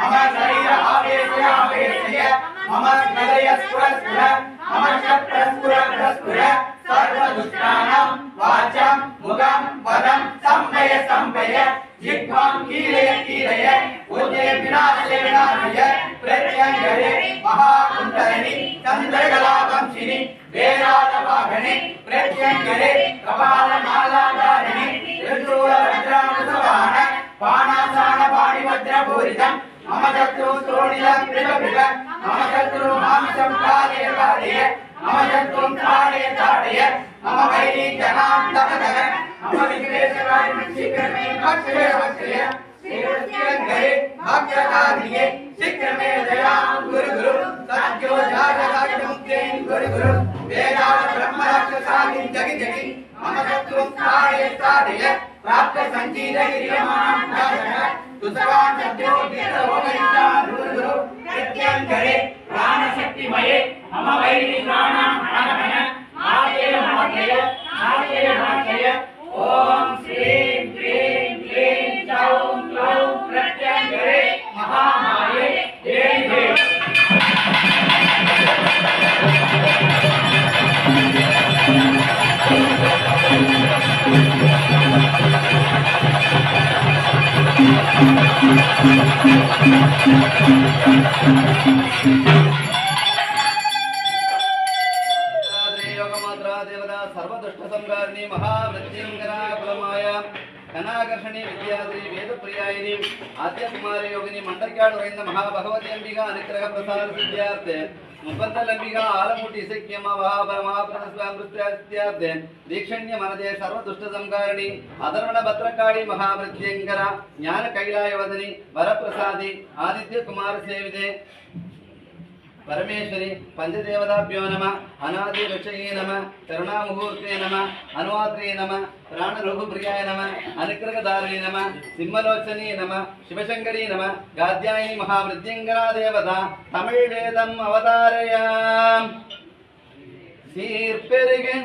मम शरीर आवेशय आवेशय मम हृदय स्फुर स्फुर मम शत्र स्फुर प्रस्फुर सर्वदुष्टानां वाचां मुखं पदं संपय संपय जिह्वां कीलय कीलय उदे विनाशय विनाशय प्रत्यङ्गरे महाकुण्डलिनि चन्द्रकलावंशिनि वेदालवाहने प्रत्यङ्गरे कपालमालाधारिणि त्रिशूलवज्रामृतवाहन पाणासानपाणिवज्रपूरितम् मम शत्रु द्रोणिलं त्रिभुज मम शत्रु मांसं काले कालय मम शत्रुं ताडय ताडय मम वैरी जनां तव तव, मम विघ्नेश्वराय शीघ्रमे पक्षे पक्षय श्रीकृत्यङ्गरे भक्ष्यकार्ये शीघ्रमे दयां गुरु गुरु, सत्यो जातकाख्यमुक्तेन गुरु गुरु वेदाल ब्रह्मरक्षसादिं जगि जगि मम शत्रुं ताडय ताडय प्राप्त सञ्जीत गिरियमानं ताडय तुसवान् सत्यो సర్వదుష్టసంహారిణి మహామృత్యుంగరా కులమాయ ఘనాకర్షణి విద్యాద్రి వేదప్రియాయిని ఆద్యకుమారయోగిని మండక్యాడు రైంద మహాభగవతి అంబిగా అనుగ్రహ ప్రసార సిద్ధ్యార్థే ముపంతలభిగా ఆలముటి ఇసక్య మహాపరమాప్రస్వామృత్యాబ్దే దీక్షణ్య మనదే సర్వదుష్ట సంకారిణి అధర్వణ భద్రకాళి మహామృత్యంకర జ్ఞాన కైలాయ వదని వరప్రసాది ఆదిత్య కుమార సేవిదే పరమేశ్వరి పంచదేవతాభ్యో నమ అనాది వృక్షయే నమ కరుణాముహూర్తే నమ అనువాత్రే నమ ప్రాణరఘుప్రియాయ నమ అనుగ్రహదారుణి నమ సింహలోచనీ నమ శివశంకరీ నమ గాద్యాయని మహావృద్ధింగరా దేవత தமிழ் வேதம் அவதாரையாம் சீர்பெருகு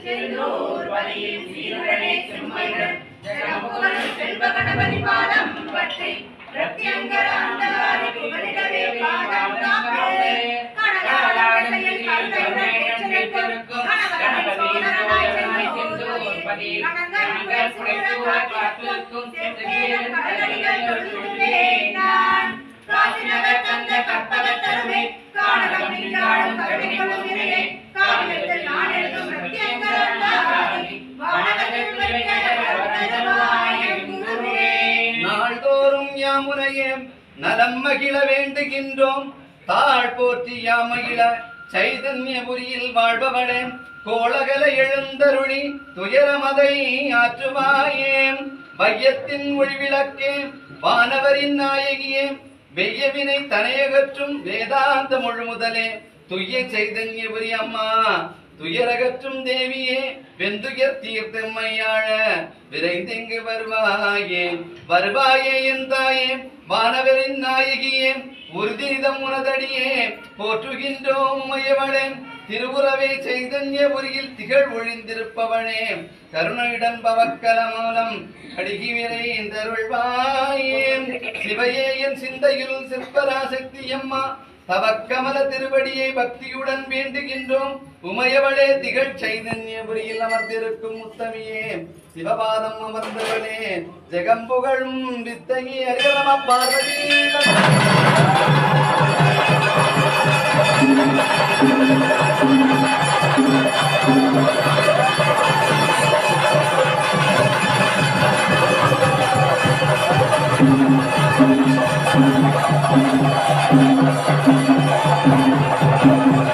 செந்தூர் வலியில் சீர்வழி செம்மைகள் செம்பகணபதி பாதம் நாள்தோறும் யாமுனையே நலம் மகிழ வேண்டுகின்றோம். தாழ் போற்றி யாமகிழ சைதன்யபுரியில் வாழ்பவனே கோலகல எழுந்தருளி துயரமதை ஆற்றுவாயே. வையத்தின் ஒளிவிளக்கே வானவரின் நாயகியே வெய்யவினை தனையகற்றும் வேதாந்த முழுமுதலே. துய்ய சைதன்யபுரி அம்மா துயரகற்றும் தேவியே வெந்துயர் தீர்த்தம்மையாழ விரைந்தெங்கு வருவாயே வருவாயே என் வானவரின் நாயகியே உறுதிதம் உனதடியே போற்றுகின்றோம் உமையவளே. திருவுறவே சைதன்யபுரியில் திகழ் ஒழிந்திருப்பவனே. கருணையுடன் பவக்கல மூலம் அடிகி விரைந்தருள்வாயே சிவையே என் சிந்தையில் சிற்பராசக்தி அம்மா தவக்கமல திருவடியை பக்தியுடன் வேண்டுகின்றோம் உமையவளே திகழ் சைதன்யபுரியில் அமர்ந்திருக்கும் முத்தமியே சிவபாதம் அமர்ந்தவளே ஜெகம்புகழும் வித்தகி அரிகரம பார்வதி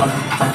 Bye.